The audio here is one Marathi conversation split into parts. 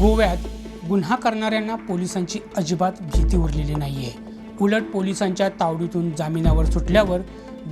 गोव्यात गुन्हा करणाऱ्यांना पोलिसांची अजिबात भीती उरलेली नाही आहे उलट पोलिसांच्या तावडीतून जामिनावर सुटल्यावर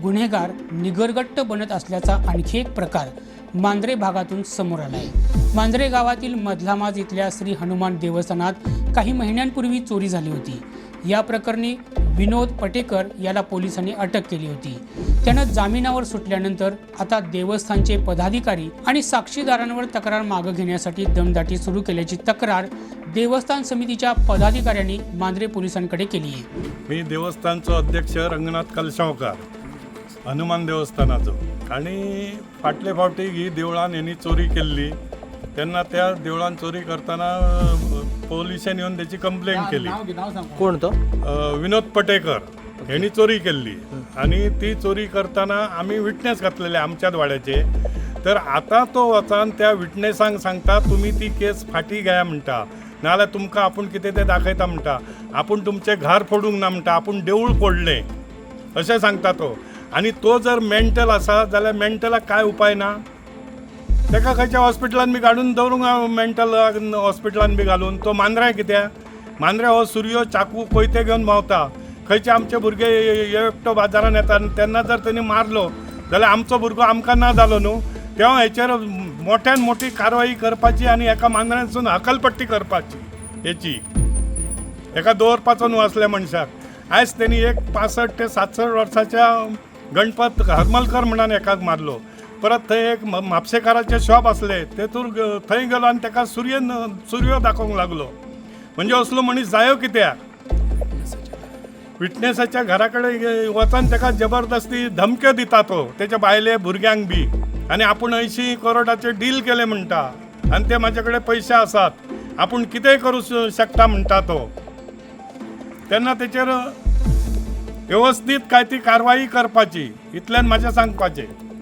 गुन्हेगार निगरगट्ट बनत असल्याचा आणखी एक प्रकार मांजरे भागातून समोर आला आहे मांजरे गावातील मधलामाज इथल्या श्री हनुमान देवस्थानात काही महिन्यांपूर्वी चोरी झाली होती. या प्रकरणी विनोद पटेकर याला पोलिसांनी अटक केली होती. त्यानं जामिनावर सुटल्यानंतर आता देवस्थानचे पदाधिकारी आणि साक्षीदारांवर तक्रार मागं घेण्यासाठी दमदाटी सुरू केल्याची तक्रार देवस्थान समितीच्या पदाधिकाऱ्यांनी मांद्रे पोलिसांकडे केली आहे. मी देवस्थानचं अध्यक्ष रंगनाथ कलशावकार हनुमान देवस्थानाचं. आणि फाटले फावटी ही देवळान यांनी चोरी केल्ली तेन्ना त्या देवळान चोरी करताना पोलिसांनी येऊन त्याची कंप्लेंट केली. कोण तो अ, विनोद पटेकर यांनी चोरी केल्ली आणि ती चोरी करताना आम्ही विटनेस घातलेले आमच्याच वाड्याचे. तर आता तो वचान त्या विटनेसांक सांगता तुम्ही ती केस फाटी घ्या म्हणटा नाल्यार तुमकां आपूण कितें तें दाखयता म्हणटा आपूण तुमचें घर फोडूंक ना म्हणटा आपूण देवूळ फोडलें. अशें सांगता तो. आनी तो जर मेंटल आसा जाल्यार मेंटलाक काय उपाय ना? तेका खंयच्या हॉस्पिटलान बी काडून दवरूंक मेंटल हॉस्पिटलान बी घालून. तो मांद्राय कित्या? मांद्र्या हो सुर्यो चाकू कोयते घेवन मावता. खंयचे आमचे भुरगे एकटो बाजारान येता आनी तेन्ना जर तेणी मारलो जाल्यार आमचो भुरगो आमकां ना जालो न्हू? तेव्हा हेचेर मोठ्यान मोठी कारवाई करपाची आनी एका मांद्र्यासून हकलपट्टी करपाची हेची. एका दवरपाचो न्हू असल्या मनशाक. आयज तेणी एक पासष्ट ते सातसठ वर्साच्या गणपत हरमलकर म्हणून एकाक मारलो. परत थंय एक म- म्हापशेकाराचे शॉप असले तेतूर थंय गेलो आनी ताका सूर्य सूर्य दाखोवंक लागलो. म्हणजे असलो मनीस जायो कित्याक विटनेसाच्या घरा कडेन ताका जबरदस्ती धमक्यो दिता तो. त्याच्या बायले भुरग्यांक बी. आनी आपूण अंयशीं करोडाचे डील केले म्हणटा. आनी ते म्हाजे कडेन पयशे आसात आपूण कितेंय करूं शकता म्हणटा तो. तेन्ना तेचेर व्यवस्थीत काय ती कारवाई करपाची. इतल्यान म्हाजें सांगपाचें.